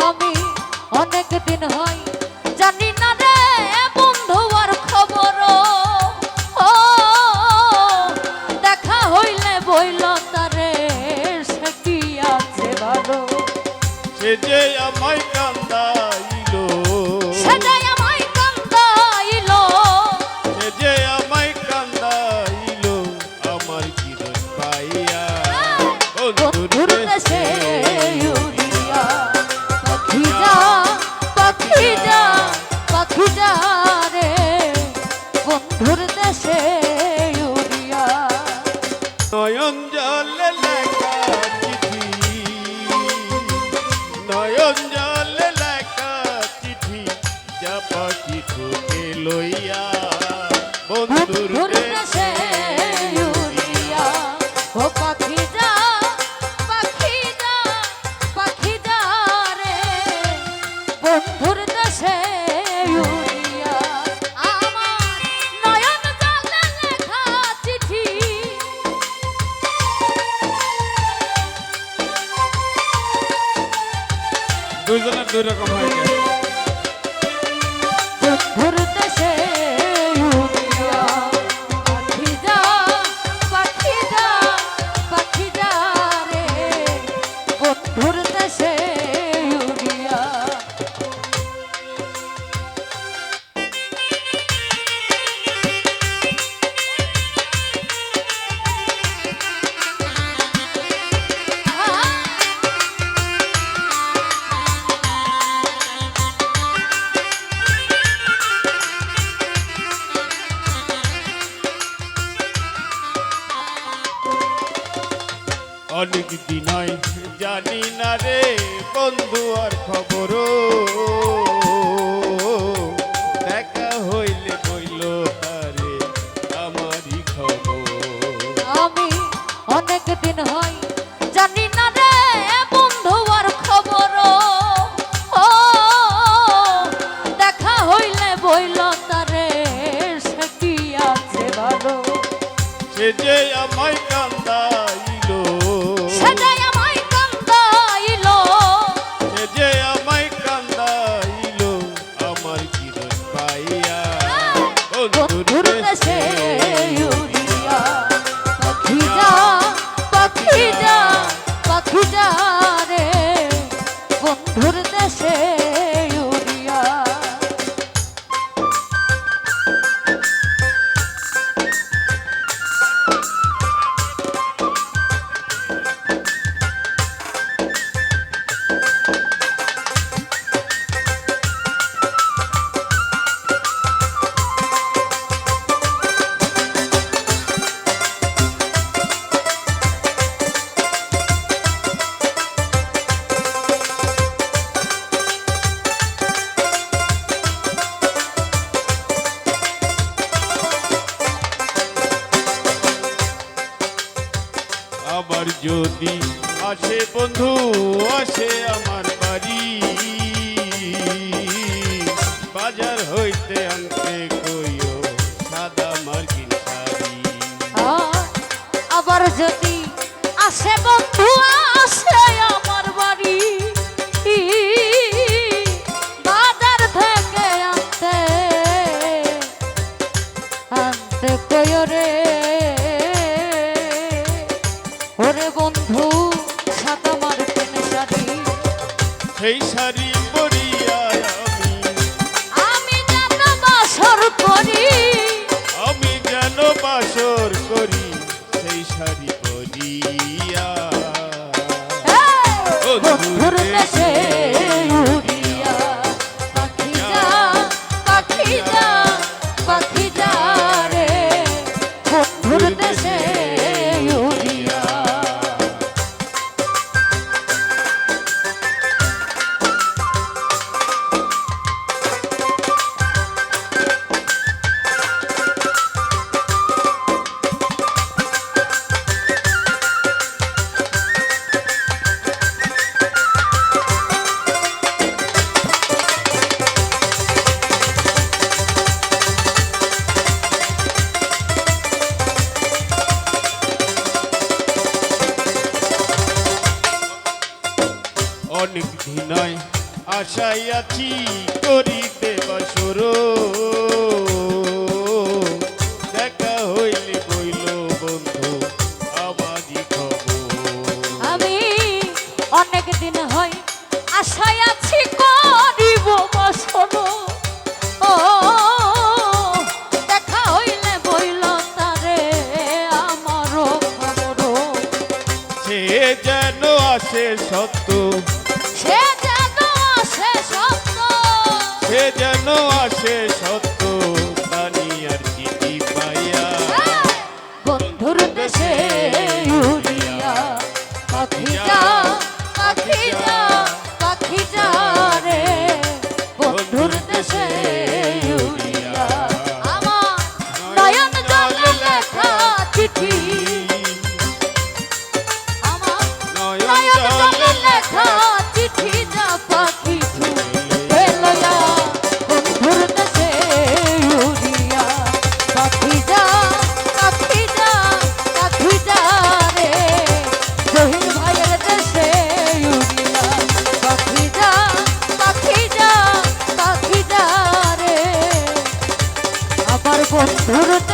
আমি অনেক হয় জানি না রে বন্ধু ও দেখা হইলে বইল তারে, সে কি আছে ভালো? সে যে আমায় কান্দাইল দেশে উড়িয়া। নয়ন জলে লেখা চিঠি। নয়ন জলে লেখা চিঠি যা পাখি ঠোকে লইয়া। বন্ধুর দেশে উড়িয়া। ও পাখি যা পাখি যা পাখি যা রে। বন্ধুর দেশে দুজনের দুই রকম হয়ে যায় অনেক দিন জানি না রে বন্ধু আর খবর যদি আসে বন্ধু, আসে আমার বাড়ি। বাজার হইতে আনতে কইও সাদা মার্কিন শাড়ি। আবার যদি আসে বন্ধু সেই শাড়ি আশাই আছি করিতে বসর দেখা হইলে বইল বন্ধু আমারই খবর। আমি অনেক দিন আছি করিব ও দেখা হইলে বইল তারে আমার খবর। সে যেন আসে সত্য সে যেন আসে সত্য। সে যেন আসে সত্য জানি আর চিঠি পাইয়া। বন্ধুর দেশে উড়িয়া। পাখি যা পাখি যা পাখি যা রে। বন্ধুর দেশে উড়িয়া। আমার নয়ন জলে লেখা চিঠি বন্ধুর